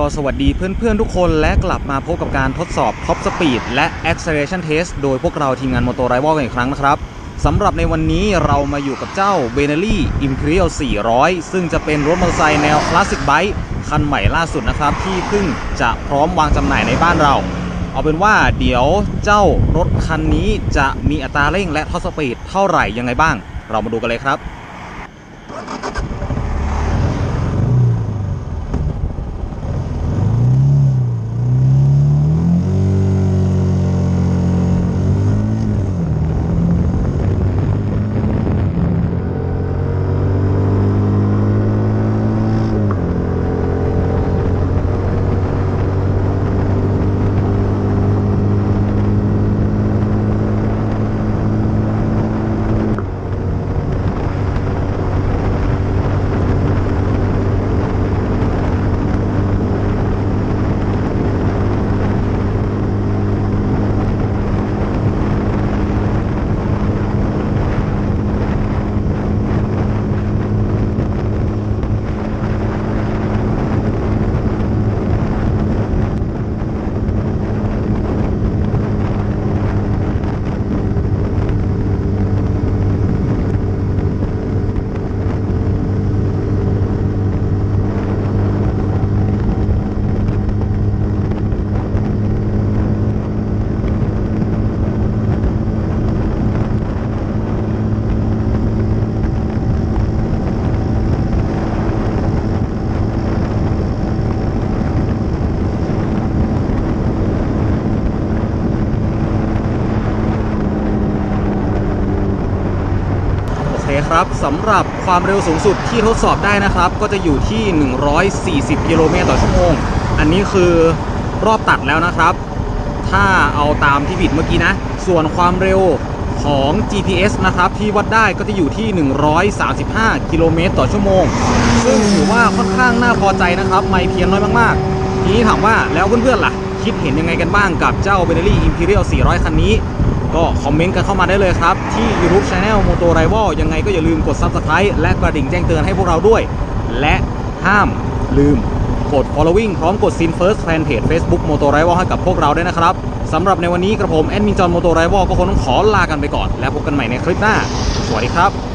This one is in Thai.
ก็สวัสดีเพื่อนๆทุกคนและกลับมาพบกับการทดสอบ Top Speed และ Acceleration Test โดยพวกเราทีมงาน Moto Rival กันอีกครั้งนะครับสำหรับในวันนี้เรามาอยู่กับเจ้า b e n e l l i Imperial 400 ซึ่งจะเป็นรถมอเตอร์ไซค์แนวคลาสสิกไบค์คันใหม่ล่าสุดนะครับ ที่เพิ่งจะพร้อมวางจำหน่ายในบ้านเรา เอาเป็นว่าเดี๋ยวเจ้ารถคันนี้จะมีอัตราเร่งและท็อปสปีดเท่าไหร่ยังไงบ้าง เรามาดูกันเลยครับ ครับสำหรับความเร็วสูงสุดที่ทดสอบได้นะครับ ก็จะอยู่ที่ 140 กิโลเมตรต่อชั่วโมง อันนี้คือรอบตัดแล้วนะครับ ถ้าเอาตามที่บิดเมื่อกี้นะ ส่วนความเร็วของ GPS นะครับ ที่วัดได้ก็จะอยู่ที่ 135 กิโลเมตรต่อชั่วโมง ซึ่งถือว่าค่อนข้างน่าพอใจนะครับ ไม่เพียงน้อยมากๆ ทีนี้ถามว่าแล้วเพื่อนๆล่ะ คิดเห็นยังไงกันบ้างกับเจ้า b e n e l l i Imperial 400 คันนี้ ก็คอมเมนต์กันเข้ามาได้เลยครับ ที่ YouTube Channel Moto Rival ยังไงก็อย่าลืมกด Subscribe และกระดิ่งแจ้งเตือนให้พวกเราด้วย และห้ามลืมกด following พร้อมกด Sin First Fan Page Facebook Moto Rival ให้กับพวกเราด้วยนะครับสำหรับในวันนี้กระผมแอดมินจอน Moto Rival ก็คงต้องขอลากันไปก่อน แล้วพบกันใหม่ในคลิปหน้า สวัสดีครับ